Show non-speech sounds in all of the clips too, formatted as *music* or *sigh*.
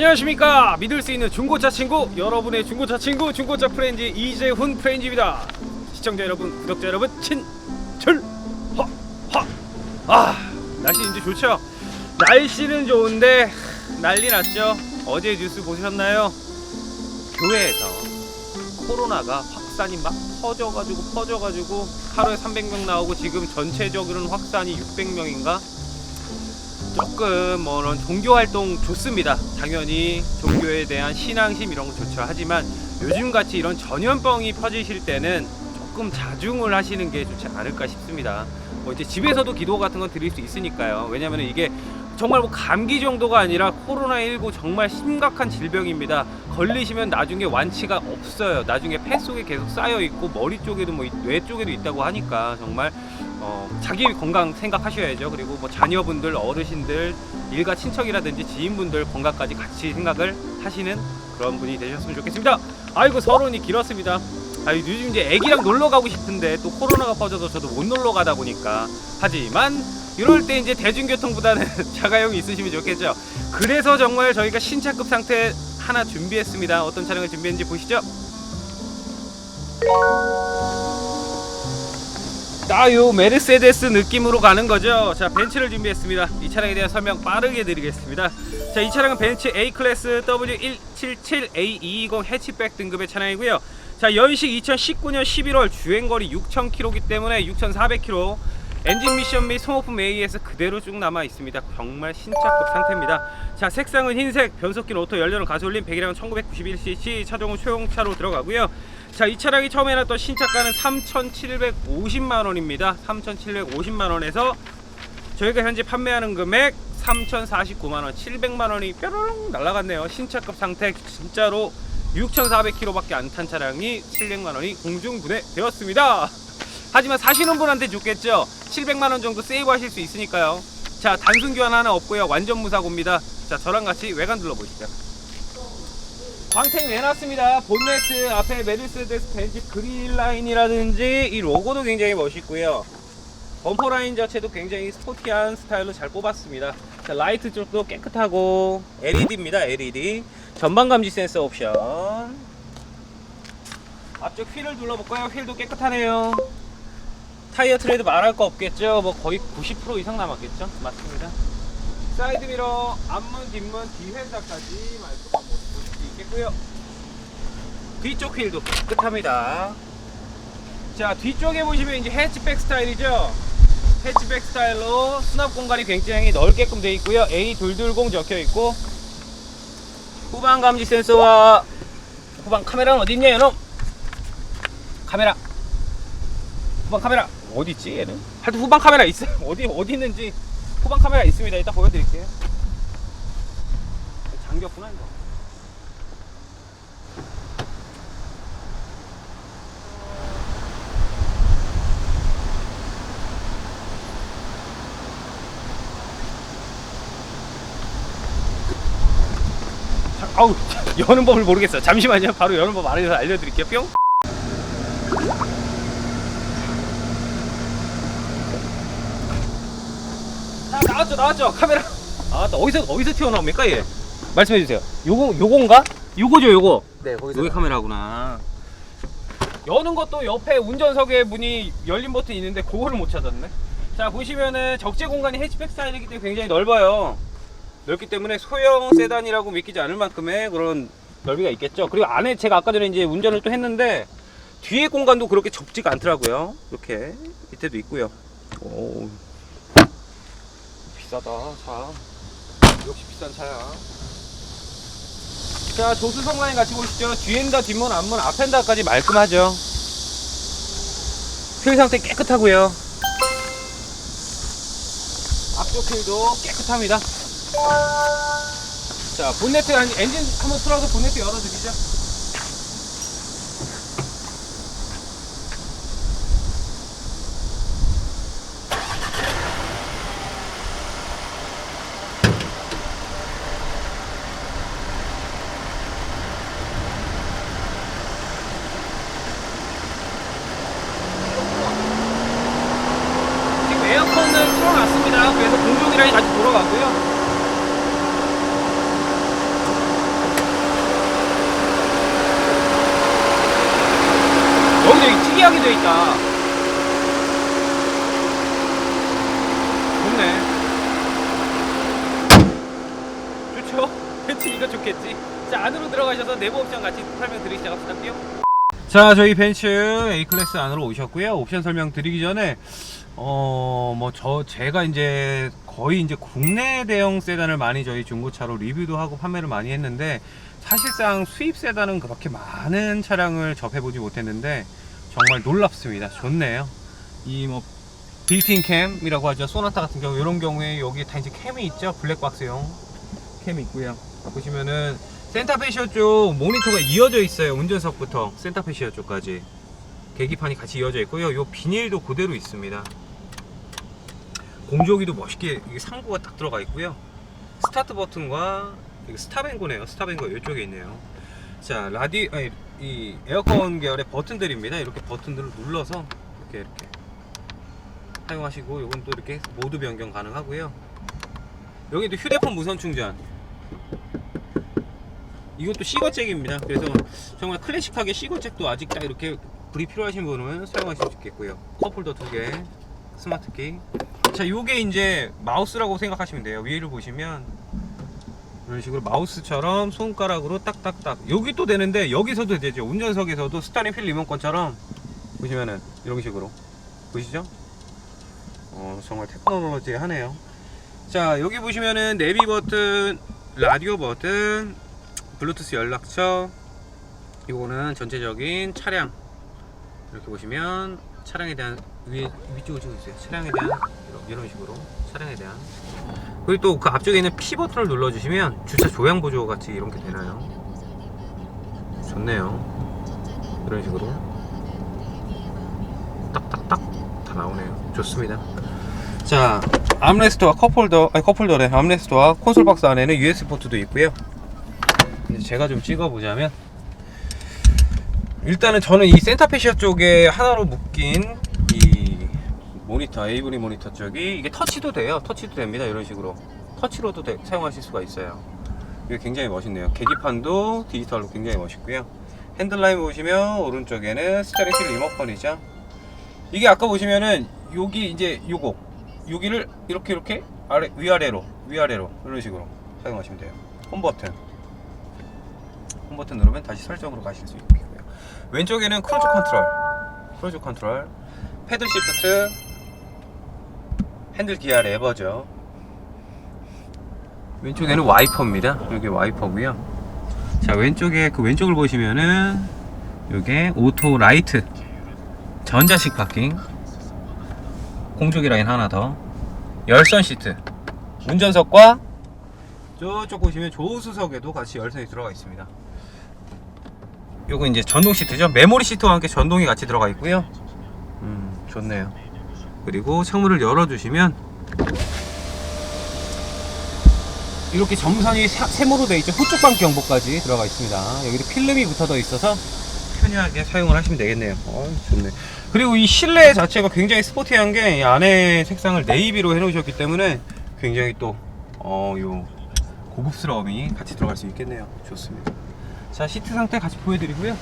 안녕하십니까. 믿을 수 있는 중고차 친구 여러분의 중고차 친구 중고차 프렌즈 이재훈 프렌즈입니다. 시청자 여러분 구독자 여러분 친출 허허아 날씨 이제 좋죠? 날씨는 좋은데 난리 났죠? 어제 뉴스 보셨나요? 교회에서 코로나가 확산이 막 퍼져가지고 퍼져가지고 하루에 300명 나오고 지금 전체적으로는 확산이 600명인가 조금 뭐 이런 종교 활동 좋습니다. 당연히 종교에 대한 신앙심 이런 거 좋죠. 하지만 요즘 같이 이런 전염병이 퍼지실 때는 조금 자중을 하시는 게 좋지 않을까 싶습니다. 뭐 이제 집에서도 기도 같은 건 드릴 수 있으니까요. 왜냐면 이게 정말 뭐 감기 정도가 아니라 코로나19 정말 심각한 질병입니다. 걸리시면 나중에 완치가 없어요. 나중에 폐 속에 계속 쌓여 있고 머리 쪽에도 뭐 뇌 쪽에도 있다고 하니까 정말 어, 자기 건강 생각하셔야죠. 그리고 뭐 자녀분들, 어르신들, 일가 친척이라든지 지인분들 건강까지 같이 생각을 하시는 그런 분이 되셨으면 좋겠습니다. 아이고 서론이 길었습니다. 아 요즘 이제 애기랑 놀러 가고 싶은데 또 코로나가 퍼져서 저도 못 놀러 가다 보니까 하지만 이럴 때 이제 대중교통보다는 *laughs* 자가용이 있으시면 좋겠죠. 그래서 정말 저희가 신차급 상태 하나 준비했습니다. 어떤 차량을 준비했는지 보시죠. 자, 요 메르세데스 느낌으로 가는 거죠. 자, 벤츠를 준비했습니다. 이 차량에 대한 설명 빠르게 드리겠습니다. 자, 이 차량은 벤츠 A 클래스 W177A220 해치백 등급의 차량이고요. 자, 연식 2019년 11월 주행거리 6,000km이기 때문에 6,400km. 엔진 미션 및 소모품 AS 그대로 쭉 남아 있습니다. 정말 신차급 상태입니다. 자, 색상은 흰색, 변속기는 오토, 연료는 가솔린, 배기량은 1991cc, 차종은 소형차로 들어가고요. 자, 이 차량이 처음에 나왔던 신차가는 3,750만 원입니다. 3,750만 원에서 저희가 현재 판매하는 금액 3,049만 원, 700만 원이 뾰로롱 날라갔네요. 신차급 상태 진짜로 6,400km밖에 안 탄 차량이 700만 원이 공중분해 되었습니다. 하지만 사시는 분한테 좋겠죠. 700만 원 정도 세이브 하실 수 있으니까요. 자, 단순 교환 하나 없고요. 완전 무사고입니다. 자, 저랑 같이 외관 둘러보시죠. 광택 내놨습니다. 본네트 앞에 메르세데스 벤츠 그릴 라인이라든지 이 로고도 굉장히 멋있고요. 범퍼 라인 자체도 굉장히 스포티한 스타일로 잘 뽑았습니다. 자, 라이트 쪽도 깨끗하고 LED입니다. LED. 전방 감지 센서 옵션. 앞쪽 휠을 둘러볼까요? 휠도 깨끗하네요. 타이어 트레이드 말할 거 없겠죠? 뭐 거의 90% 이상 남았겠죠? 맞습니다. 사이드 미러, 앞문, 뒷문, 뒤회사까지 보실 수 있겠고요. 뒤쪽 휠도 깨끗합니다. 자, 뒤쪽에 보시면 이제 해치백 스타일이죠? 해치백 스타일로 수납 공간이 굉장히 넓게끔 되어 있고요. A220 적혀 있고 후방 감지 센서와 후방 카메라는 어디 있냐, 이놈? 카메라. 후방 카메라 어디 있지 얘는? 하여튼 후방 카메라 있어요. *laughs* 어디 어디 있는지 후방 카메라 있습니다. 이따 보여 드릴게요. 잠겼구나 이거. 아우 여는 법을 모르겠어. 잠시만요. 바로 여는 법 알려서 알려드릴게요. 뿅. 자, 나왔죠, 나왔죠. 카메라. 아, 또 어디서 어디서 튀어나옵니까 얘? 말씀해 주세요. 요거 요건가? 요거죠, 요거. 네, 거기서 여기 카메라구나. 여는 것도 옆에 운전석에 문이 열린 버튼 이 있는데 그거를 못 찾았네. 자 보시면은 적재 공간이 해치백 스타일이기 때문에 굉장히 넓어요. 넓기 때문에 소형 세단이라고 믿기지 않을 만큼의 그런 넓이가 있겠죠. 그리고 안에 제가 아까 전에 이제 운전을 또 했는데 뒤에 공간도 그렇게 좁지가 않더라고요. 이렇게 밑에도 있고요. 오 비싸다 차. 역시 비싼 차야. 자 조수석 라인 같이 보시죠 뒤엔 다 뒷문 앞문 앞엔 다까지 말끔하죠 휠 상태 깨끗하고요 앞쪽 휠도 깨끗합니다 자 본네트 아니, 엔진 한번 틀어서 본네트 열어드리죠 지금 에어컨을 틀어놨습니다. 그래서 공조기랑이 같이 돌아가고요. 특이하게 돼 있다. 좋네. 좋죠? *laughs* 벤츠니까 좋겠지. 자, 안으로 들어가셔서 내부 옵션 같이 설명 드리기 시작합시다. 자, 저희 벤츠 A클래스 안으로 오셨고요. 옵션 설명 드리기 전에 어, 뭐 저 제가 이제 거의 이제 국내 대형 세단을 많이 저희 중고차로 리뷰도 하고 판매를 많이 했는데 사실상 수입 세단은 그렇게 많은 차량을 접해 보지 못했는데 정말 놀랍습니다. 좋네요. 이 뭐 빌트인 캠이라고 하죠. 소나타 같은 경우 이런 경우에 여기 다 이제 캠이 있죠. 블랙박스용 캠이 있고요. 보시면은 센터페시어 쪽 모니터가 이어져 있어요. 운전석부터 센터페시어 쪽까지 계기판이 같이 이어져 있고요. 요 비닐도 그대로 있습니다. 공조기도 멋있게 상부가 딱 들어가 있고요. 스타트 버튼과 이거 스탑앤고네요. 스탑앤고 이쪽에 있네요. 자 라디 아니, 이 에어컨 계열의 버튼들입니다. 이렇게 버튼들을 눌러서 이렇게 이렇게 사용하시고 이건 또 이렇게 모드 변경 가능하고요. 여기도 휴대폰 무선 충전. 이것도 시거잭입니다. 그래서 정말 클래식하게 시거잭도 아직 딱 이렇게 불이 필요하신 분은 사용하실 수 있겠고요. 컵홀더 두 개, 스마트키. 자, 요게 이제 마우스라고 생각하시면 돼요. 위를 보시면 이런 식으로 마우스처럼 손가락으로 딱딱딱. 여기 또 되는데 여기서도 되죠. 운전석에서도 스타링 휠 리모컨처럼 보시면은 이런 식으로 보이시죠? 어, 정말 테크놀로지 하네요. 자, 여기 보시면은 내비 버튼, 라디오 버튼, 블루투스 연락처. 이거는 전체적인 차량 이렇게 보시면 차량에 대한 위에 위쪽으로 찍어주세요. 차량에 대한 이런, 이런 식으로 차량에 대한 그리고 또 그 앞쪽에 있는 P 버튼을 눌러주시면 주차 조향 보조 같이 이런 게 되나요? 좋네요. 이런 식으로 딱딱딱 다 나오네요. 좋습니다. 자 암레스트와 컵홀더 아니 컵홀더래 암레스트와 콘솔 박스 안에는 USB 포트도 있고요. 이제 제가 좀 찍어보자면 일단은 저는 이 센터페시아 쪽에 하나로 묶인 이 모니터 에이브리 모니터 쪽이 이게 터치도 돼요. 터치도 됩니다. 이런 식으로. 터치로도 돼- 사용하실 수가 있어요. 이게 굉장히 멋있네요. 계기판도 디지털로 굉장히 멋있고요. 핸들라인 보시면 오른쪽에는 스타링 휠 리모컨이죠. 이게 아까 보시면은 여기 이제 요거. 여기를 이렇게 이렇게 아래 위아래로 위아래로 이런 식으로 사용하시면 돼요. 홈 버튼. 홈 버튼 누르면 다시 설정으로 가실 수 있고요. 왼쪽에는 크루즈 컨트롤, 크루즈 컨트롤, 패들 시프트, 핸들 기어 레버죠. 왼쪽에는 와이퍼입니다. 여기 와이퍼고요. 자 왼쪽에 그 왼쪽을 보시면은 이게 오토 라이트, 전자식 파킹, 공조기 라인 하나 더, 열선 시트, 운전석과 저쪽 보시면 조수석에도 같이 열선이 들어가 있습니다. 요거 이제 전동 시트죠. 메모리 시트와 함께 전동이 같이 들어가 있고요. 음, 좋네요. 그리고 창문을 열어주시면 이렇게 점선이 사- 세모로 되어 있죠. 후쪽방 경보까지 들어가 있습니다. 여기도 필름이 붙어져 있어서 편리하게 사용을 하시면 되겠네요. 어, 좋네. 그리고 이 실내 자체가 굉장히 스포티한 게이 안에 색상을 네이비로 해놓으셨기 때문에 굉장히 또 어, 요 고급스러움이 같이 들어갈 수 있겠네요. 좋습니다. 자 시트 상태 같이 보여드리고요.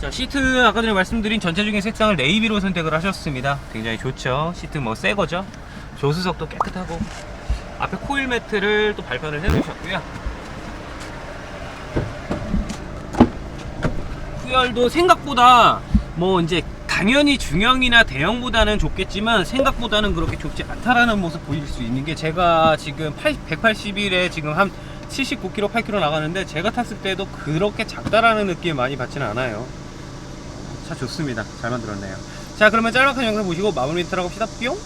자 시트 아까 전에 말씀드린 전체적인 색상을 네이비로 선택을 하셨습니다. 굉장히 좋죠. 시트 뭐 새 거죠. 조수석도 깨끗하고 앞에 코일 매트를 또 발판을 해주셨고요. 후열도 생각보다 뭐 이제 당연히 중형이나 대형보다는 좋겠지만 생각보다는 그렇게 좁지 않다라는 모습 보일 수 있는 게 제가 지금 181에 지금 한 79km, 8km 나가는데 제가 탔을 때도 그렇게 작다라는 느낌 많이 받지는 않아요. 차 좋습니다. 잘 만들었네요. 자 그러면 짤막한 영상 보시고 마무리 멘트라고 합시다. 뿅!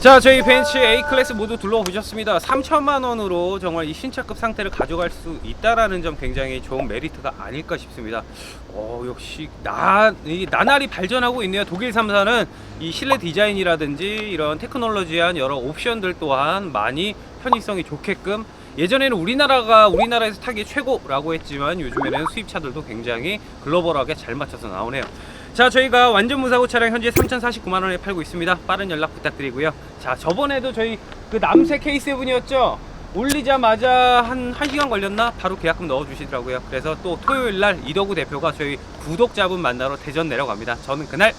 자 저희 벤츠 A 클래스 모두 둘러보셨습니다. 3천만 원으로 정말 이 신차급 상태를 가져갈 수 있다라는 점 굉장히 좋은 메리트가 아닐까 싶습니다. 어 역시 나, 이 나날이 발전하고 있네요. 독일 3사는 이 실내 디자인이라든지 이런 테크놀로지한 여러 옵션들 또한 많이 편의성이 좋게끔 예전에는 우리나라가 우리나라에서 타기 최고라고 했지만 요즘에는 수입차들도 굉장히 글로벌하게 잘 맞춰서 나오네요. 자, 저희가 완전 무사고 차량 현재 3,049만 원에 팔고 있습니다. 빠른 연락 부탁드리고요. 자, 저번에도 저희 그 남색 K7이었죠. 올리자마자 한 1시간 걸렸나? 바로 계약금 넣어 주시더라고요. 그래서 또 토요일 날 이덕우 대표가 저희 구독자분 만나러 대전 내려갑니다. 저는 그날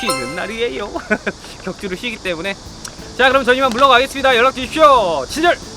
쉬는 날이에요. *laughs* 격주를 쉬기 때문에. 자, 그럼 저희만 물러가겠습니다. 연락 주십시오. 친절!